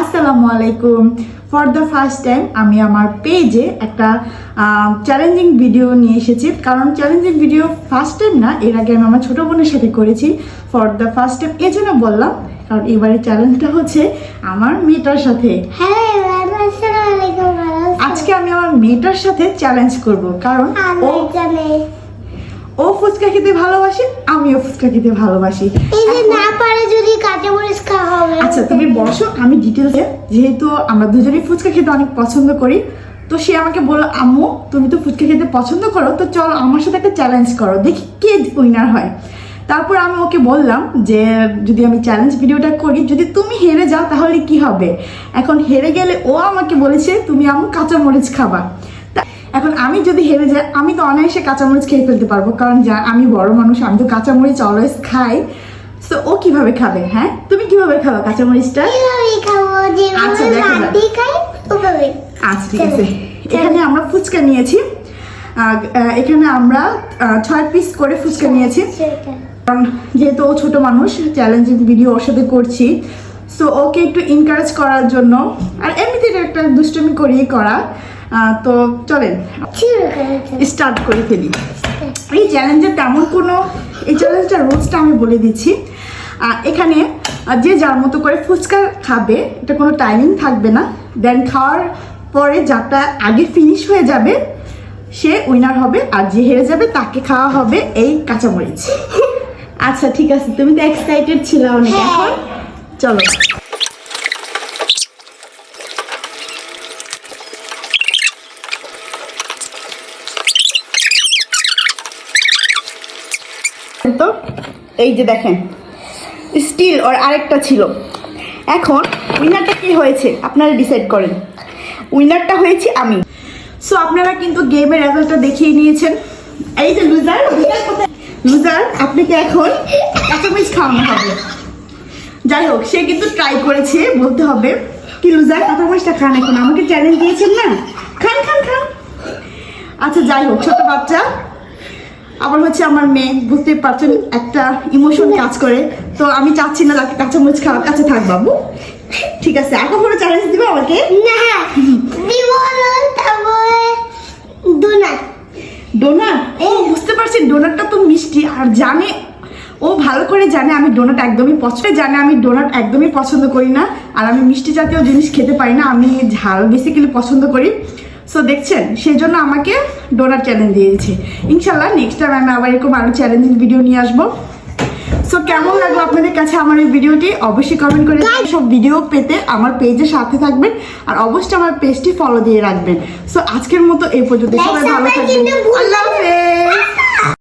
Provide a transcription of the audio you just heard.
আসসালামু আলাইকুম for the first time আমি আমার পেজে একটা চ্যালেঞ্জিং ভিডিও নিয়ে এসেছি। কারণ চ্যালেঞ্জিং ভিডিও ফার্স্ট টাইম না এর আগে আমি আমার ছোটো বোনের সাথে করেছি। ফর দ্য ফার্স্ট টাইম এই জন্য বললাম কারণ এবারে চ্যালেঞ্জটা হচ্ছে আমার মেয়েটার সাথে। আলাইকুম আজকে আমি আমার মেয়েটার সাথে চ্যালেঞ্জ করব কারণ ও ও ফুচকা খেতে ভালোবাসে আমিও ফুচকা খেতে ভালোবাসি। এই যে না পারে যদি কাঁচা মরিচ খাওয়া হবে। আচ্ছা তুমি বসো আমি ডিটেলসে যেহেতু আমরা দুজনেই ফুচকা খেতে অনেক পছন্দ করি তো সে আমাকে বলল আম্মু তুমি তো ফুচকা খেতে পছন্দ করো তো চলো আমার সাথে একটা চ্যালেঞ্জ করো দেখি কে উইনার হয়। তারপর আমি ওকে বললাম যে যদি আমি চ্যালেঞ্জ ভিডিওটা করি যদি তুমি হেরে যাও তাহলে কি হবে? এখন হেরে গেলে ও আমাকে বলেছে তুমি আম্মু কাঁচামরিচ খাবা। তা- এখন আমি যদি হেরে যাই আমি তো অনায়াসে কাঁচামরিচ খেয়ে ফেলতে পারব কারণ যা আমি বড় মানুষ আমি তো কাঁচামরিচ অলওয়েজ খাই। তো ও কীভাবে খাবে হ্যাঁ? তুমি কীভাবে খাবে কাঁচামরিচটা? আচ্ছা, দেখো আচ্ছা ঠিক আছে। এখানে আমরা ফুচকা নিয়েছি। এখানে আমরা ছয় পিস করে ফুচকা নিয়েছি। কারণ যেহেতু ও ছোট মানুষ চ্যালেঞ্জিং ভিডিও ওর সাথে করছি। সো ওকে একটু এনকারেজ করার জন্য আর এমনিতে একটা দুষ্টুমি করিয়ে করা। তো চলেন। স্টার্ট করে ফেলি। এই চ্যালেঞ্জের তেমন কোনো এই চ্যালেঞ্জটার রুলসটা আমি বলে দিচ্ছি। এখানে যে যার মতো করে ফুচকা খাবে এটা কোনো টাইমিং থাকবে না। দেন খাওয়ার পরে যাটা আগে ফিনিশ হয়ে যাবে সে উইনার হবে। আর যে হেরে যাবে তাকে খাওয়া হবে এই কাঁচামরিচ। আচ্ছা ঠিক আছে। তুমি তো এক্সাইটেড ছিল অনেক এখন। চলো। তো? এই যে দেখেন স্টিল ওর আরেকটা ছিল। এখন উইনারটা কি হয়েছে? আপনারা ডিসাইড করেন। উইনারটা হয়েছে আমি। সো আপনারা কিন্তু গেমের রেজাল্টটা দেখিয়ে নিয়েছেন। এই যে লুজার লুজার আপনাকে এখন কাঁচামরিচ খাওয়ানো হবে। যাই হোক, সে কিন্তু ট্রাই করেছে, বলতে হবে কি লুজার কাঁচামরিচটা খান এখন? আমাকে চ্যালেঞ্জ দিয়েছেন না? খান খান খান। আচ্ছা যাই হোক, ছোট বাচ্চা। আবার হচ্ছে আমার মেয়ে বুঝতে পারছেন একটা ইমোশন কাজ করে। তো আমি চাচ্ছি না তাকে কাঁচামরিচ খাওয়ার কাছে থাক বাবু। ঠিক আছে আর কখনো চ্যালেঞ্জ দিবে আমাকে? না বিবরণ তারপরে ডোনাট ডোনাট ও বুঝতে পারছি ডোনাটটা তো মিষ্টি। আর জানে ও ভালো করে জানে আমি ডোনাট একদমই পছন্দ জানে আমি ডোনাট একদমই পছন্দ করি না। আর আমি মিষ্টি জাতীয় জিনিস খেতে পারি না। আমি ঝাল বেসিক্যালি পছন্দ করি। সো দেখছেন সেই জন্য আমাকে ডোনার চ্যালেঞ্জ দিয়ে দিয়েছে। ইনশাল্লাহ নেক্সট টাইম আমি আবার এরকম আরও চ্যালেঞ্জিং ভিডিও নিয়ে আসব। সো কেমন লাগল আপনাদের কাছে আমার এই ভিডিওটি অবশ্যই কমেন্ট করে সব ভিডিও পেতে আমার পেজের সাথে থাকবেন আর অবশ্যই আমার পেজটি ফলো দিয়ে রাখবেন। সো আজকের মতো এই পর্যন্ত। সবাই ভালো থাকবেন। আল্লাহ আল্লাহ